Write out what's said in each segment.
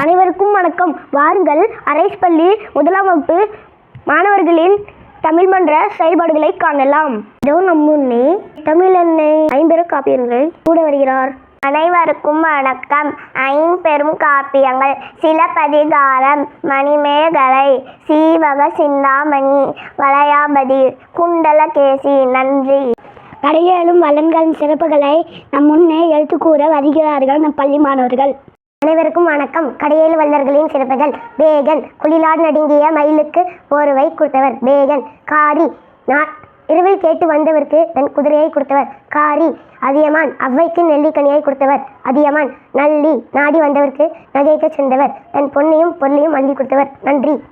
அனைவருக்கும் வணக்கம். வாருங்கள். அரைஸ் பள்ளி முதலாம் வகுப்பு மாணவர்களின் தமிழ் மன்ற செயல்பாடுகளை காணலாம். இதோ நம் முன்னே தமிழ் அன்னை ஐம்பெரும் காப்பியங்களை கூட வருகிறார். அனைவருக்கும் வணக்கம். ஐம்பெரும் காப்பியங்கள் சிலப்பதிகாரம் மணிமேகலை சீவக சிந்தாமணி வளையாபதி குண்டலகேசி நன்றி. கடையேழும் வளன்களின் சிறப்புகளை நம் முன்னே எழுத்து கூற வருகிறார்கள் நம் பள்ளி மாணவர்கள். அனைவருக்கும் வணக்கம். கடையேழு வல்லர்களின் சிறப்புகள். பேகன் குளிலாடு நடுங்கிய மயிலுக்கு போர்வை கொடுத்தவர். பேகன் காரி நா இரவில் கேட்டு வந்தவருக்கு தன் குதிரையை கொடுத்தவர். காரி அதியமான் அவ்வைக்கு நெல்லிக்கனியை கொடுத்தவர். அதியமான் நல்லி நாடி வந்தவருக்கு நகைக்க சென்றவர். தன் பொன்னையும் பொருளையும் அள்ளி கொடுத்தவர். நன்றி.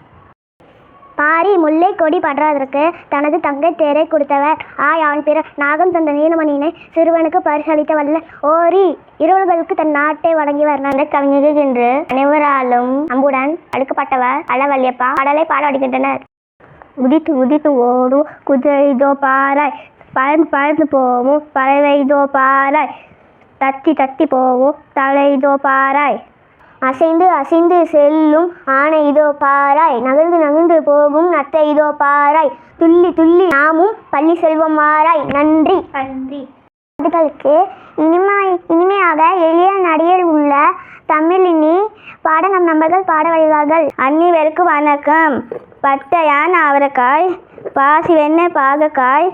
பாரி முல்லை கொடி பற்றாதற்கு தனது தங்கை தேரை கொடுத்தவர். ஆய் அவன் பிற நாகம் தந்த நீலமணியினை சிறுவனுக்கு பரிசளித்த வல்ல ஓரி இருவர்களுக்கு தன் நாட்டை வழங்கியவர் நன்ற கவிஞர்கள் என்று அனைவராலும் அம்புடன் அழுக்கப்பட்டவர் அளவல்லியப்பா கடலை பாடாடுகின்றனர். உதித்து உதித்து ஓடும் குதிரைதோ பாராய். பறந்து பறந்து போவும். பறவைதோ பாராய். தத்தி தத்தி போவோம். தலைதோ பாராய். அசைந்து அசைந்து செல்லும் ஆனை இதோ பாராய். நகர்ந்து நகர்ந்து போகும் நத்தை இதோ பாராய். துள்ளி துள்ளி நாமும் பள்ளி செல்வம் மாறாய் நன்றி. நன்றி. அதுகளுக்கு இனிமை இனிமையாக எளிய நடிகர் உள்ள தமிழினி பாட நம் நண்பர்கள் பாட வருவார்கள் அன்னிவருக்கு வணக்கம். பட்டையான் அவரைக்காய் பாசி வெண்ணெய் பாகக்காய்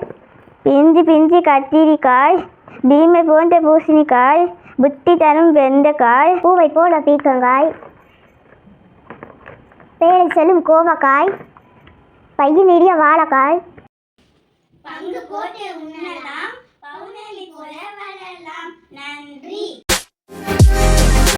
பிஞ்சு பிஞ்சு கத்திரிக்காய் பீமை போன்ற பூசணிக்காய் புத்தி தரும் வெண்டைக்காய் பூவை போல பீக்கங்காய் பேரை செல்லும் கோவக்காய் பையன் நிறைய வாழைக்காய். பங்கு போட்டு உண்ணலாம் பௌர்ணமி போல வளரலாம். நன்றி.